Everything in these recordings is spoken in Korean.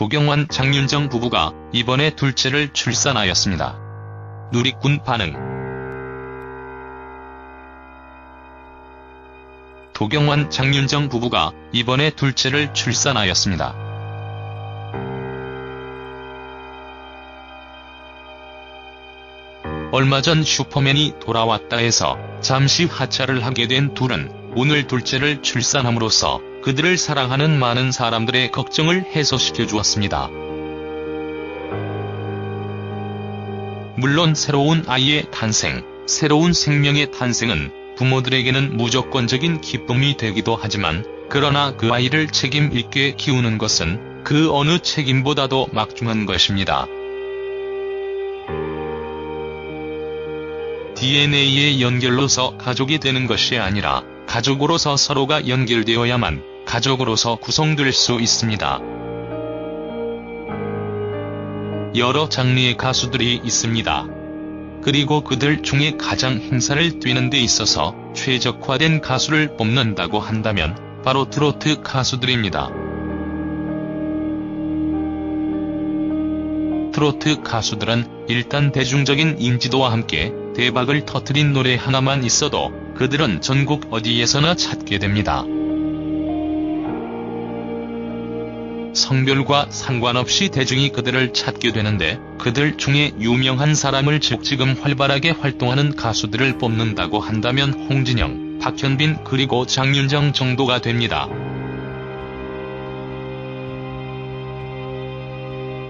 도경완 장윤정 부부가 이번에 둘째를 출산하였습니다. 누리꾼 반응 도경완 장윤정 부부가 이번에 둘째를 출산하였습니다. 얼마 전 슈퍼맨이 돌아왔다 해서 잠시 하차를 하게 된 둘은 오늘 둘째를 출산함으로써 그들을 사랑하는 많은 사람들의 걱정을 해소시켜 주었습니다. 물론 새로운 아이의 탄생, 새로운 생명의 탄생은 부모들에게는 무조건적인 기쁨이 되기도 하지만 그러나 그 아이를 책임 있게 키우는 것은 그 어느 책임보다도 막중한 것입니다. DNA의 연결로서 가족이 되는 것이 아니라 가족으로서 서로가 연결되어야만 가족으로서 구성될 수 있습니다. 여러 장르의 가수들이 있습니다. 그리고 그들 중에 가장 행사를 뛰는 데 있어서 최적화된 가수를 뽑는다고 한다면 바로 트로트 가수들입니다. 트로트 가수들은 일단 대중적인 인지도와 함께 대박을 터뜨린 노래 하나만 있어도 그들은 전국 어디에서나 찾게 됩니다. 성별과 상관없이 대중이 그들을 찾게 되는데 그들 중에 유명한 사람을 즉 지금 활발하게 활동하는 가수들을 뽑는다고 한다면 홍진영, 박현빈 그리고 장윤정 정도가 됩니다.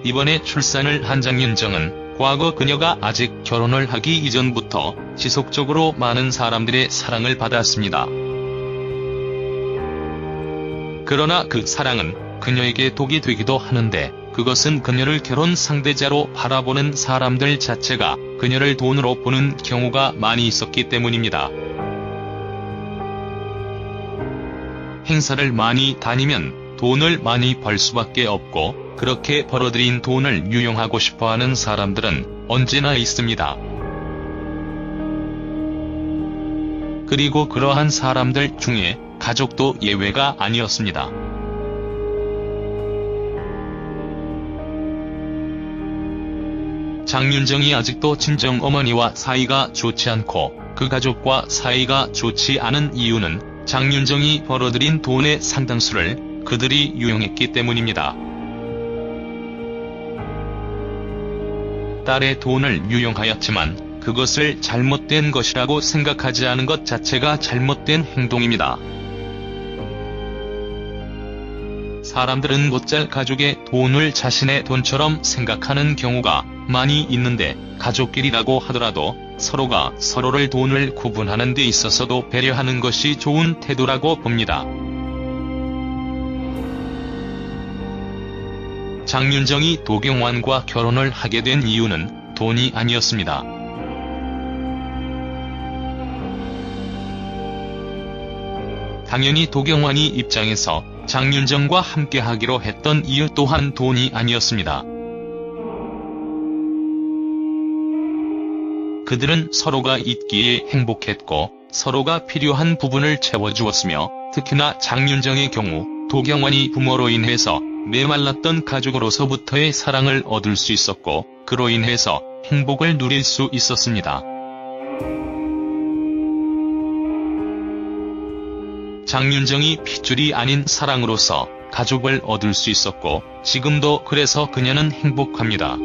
이번에 출산을 한 장윤정은 과거 그녀가 아직 결혼을 하기 이전부터 지속적으로 많은 사람들의 사랑을 받았습니다. 그러나 그 사랑은 그녀에게 독이 되기도 하는데 그것은 그녀를 결혼 상대자로 바라보는 사람들 자체가 그녀를 돈으로 보는 경우가 많이 있었기 때문입니다. 행사를 많이 다니면 돈을 많이 벌 수밖에 없고 그렇게 벌어들인 돈을 유용하고 싶어하는 사람들은 언제나 있습니다. 그리고 그러한 사람들 중에 가족도 예외가 아니었습니다. 장윤정이 아직도 친정 어머니와 사이가 좋지 않고 그 가족과 사이가 좋지 않은 이유는 장윤정이 벌어들인 돈의 상당수를 그들이 유용했기 때문입니다. 딸의 돈을 유용하였지만 그것을 잘못된 것이라고 생각하지 않은 것 자체가 잘못된 행동입니다. 사람들은 못잘 가족의 돈을 자신의 돈처럼 생각하는 경우가 많이 있는데 가족끼리라고 하더라도 서로가 서로를 돈을 구분하는 데 있어서도 배려하는 것이 좋은 태도라고 봅니다. 장윤정이 도경완과 결혼을 하게 된 이유는 돈이 아니었습니다. 당연히 도경완이 입장에서 장윤정과 함께하기로 했던 이유 또한 돈이 아니었습니다. 그들은 서로가 있기에 행복했고 서로가 필요한 부분을 채워주었으며 특히나 장윤정의 경우 도경완이 부모로 인해서 메말랐던 가족으로서부터의 사랑을 얻을 수 있었고 그로 인해서 행복을 누릴 수 있었습니다. 장윤정이 핏줄이 아닌 사랑으로서 가족을 얻을 수 있었고 지금도 그래서 그녀는 행복합니다.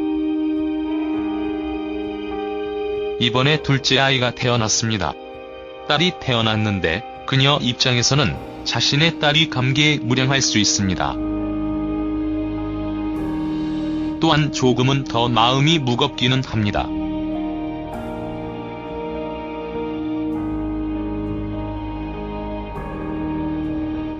이번에 둘째 아이가 태어났습니다. 딸이 태어났는데 그녀 입장에서는 자신의 딸이 감기에 무량할 수 있습니다. 또한 조금은 더 마음이 무겁기는 합니다.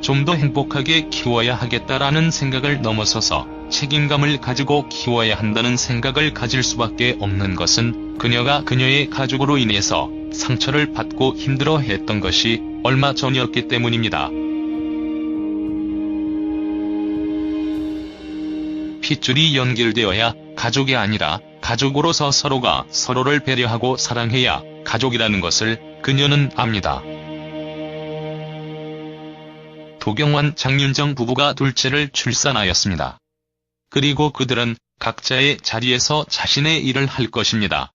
좀 더 행복하게 키워야 하겠다라는 생각을 넘어서서 책임감을 가지고 키워야 한다는 생각을 가질 수밖에 없는 것은 그녀가 그녀의 가족으로 인해서 상처를 받고 힘들어 했던 것이 얼마 전이었기 때문입니다. 핏줄이 연결되어야 가족이 아니라 가족으로서 서로가 서로를 배려하고 사랑해야 가족이라는 것을 그녀는 압니다. 도경완 장윤정 부부가 둘째를 출산하였습니다. 그리고 그들은 각자의 자리에서 자신의 일을 할 것입니다.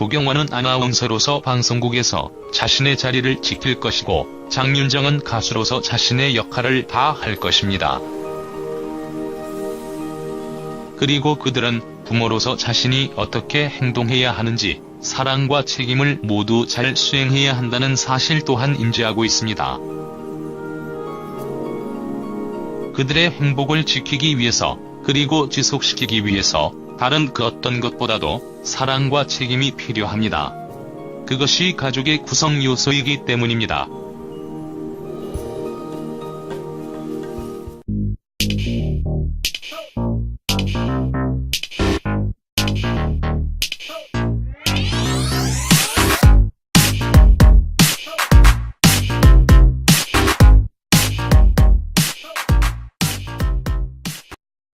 도경원은 아나운서로서 방송국에서 자신의 자리를 지킬 것이고 장윤정은 가수로서 자신의 역할을 다 할 것입니다. 그리고 그들은 부모로서 자신이 어떻게 행동해야 하는지 사랑과 책임을 모두 잘 수행해야 한다는 사실 또한 인지하고 있습니다. 그들의 행복을 지키기 위해서 그리고 지속시키기 위해서 다른 그 어떤 것보다도 사랑과 책임이 필요합니다. 그것이 가족의 구성 요소이기 때문입니다.